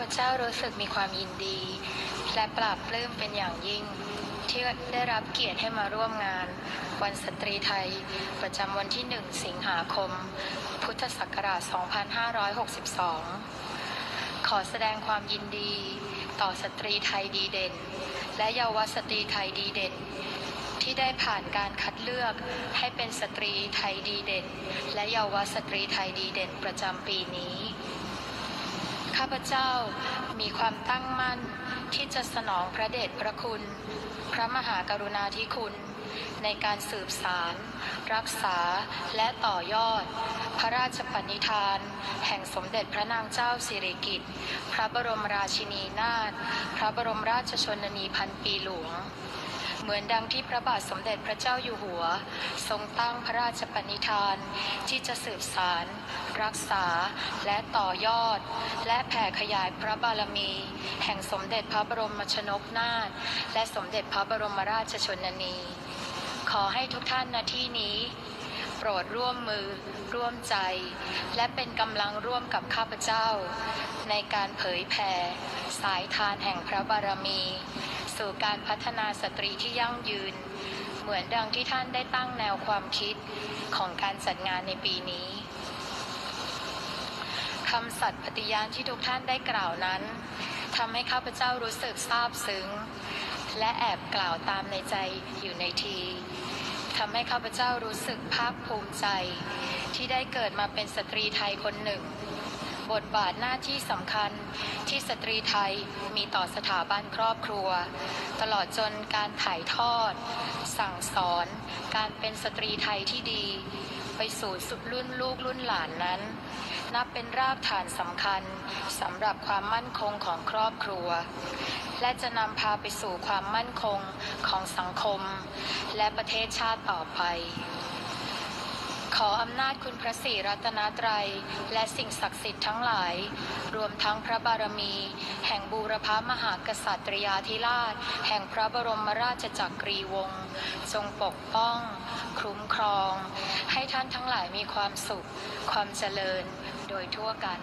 พเจ้ารู้สึกมีความยินดี และปราบปลื้มเป็นอย่างยิ่ง ที่ได้รับเกียรติให้มาร่วมงาน วันสตรีไทย ประจำวันที่ 1 สิงหาคม พุทธศักราช 2562 ขอแสดงความยินดี ต่อสตรีไทยดีเด่น และเยาวสตรีไทยดีเด่นที่ได้ผ่านการคัดเลือกให้เป็นสตรีไทยดีเด่น และเยาวสตรีไทยดีเด่นประจำปีนี้ ข้าพเจ้ามีความตั้งมั่นที่จะสนองพระเดชพระคุณ พระมหากรุณาธิคุณ ในการสืบสาร รักษาและต่อยอด พระราชปณิธาน แห่งสมเด็จพระนางเจ้าสิริกิติ์พระบรมราชินีนาถพระบรมราชชนนีพันปีหลวง เหมือนดังที่พระบาทสมเด็จพระเจ้าอยู่หัว ทรงตั้งพระราชปณิธาน ที่จะสืบสาร รักษาและต่อยอด และแผ่ขยายพระบารมี แห่งสมเด็จพระบรมชนกนาถและสมเด็จพระบรมราชชนนี ขอให้ทุกท่านณที่นี้โปรดร่วมมือ ร่วมใจ และเป็นกำลังร่วมกับข้าพเจ้า ในการเผยแผ่สายทานแห่งพระบารมี สู่การพัฒนาสตรีที่ยั่งยืน เหมือนดังที่ท่านได้ตั้งแนวความคิดของการจัดงานในปีนี้คำสัตย์ปฏิญาณที่ทุกท่านได้กล่าวนั้นทำให้ข้าพเจ้ารู้สึกซาบซึ้ง และแอบกล่าวตามในใจอยู่ในทีทำให้ข้าพเจ้ารู้สึกภาคภูมิใจ ที่ได้เกิดมาเป็นสตรีไทยคนหนึ่ง บทบาทหน้าที่สำคัญที่สตรีไทยมีต่อสถาบันครอบครัว ตลอดจนการถ่ายทอด สั่งสอน การเป็นสตรีไทยที่ดี ไปสู่สุดรุ่นลูกรุ่นหลานนั้น นับเป็นรากฐานสำคัญสำหรับความมั่นคงของครอบครัว และจะนำพาไปสู่ความมั่นคงของสังคม และประเทศชาติต่อไป ขออำนาจคุณพระศรีรัตนตรัย และสิ่งศักดิ์สิทธิ์ทั้งหลาย รวมทั้งพระบารมี แห่งบูรพมหากษัตริยาธิราช แห่งพระบรมราชจักรีวงศ์ทรงปกป้อง คุ้มครอง ให้ท่านทั้งหลายมีความสุข ความเจริญโดยทั่วกัน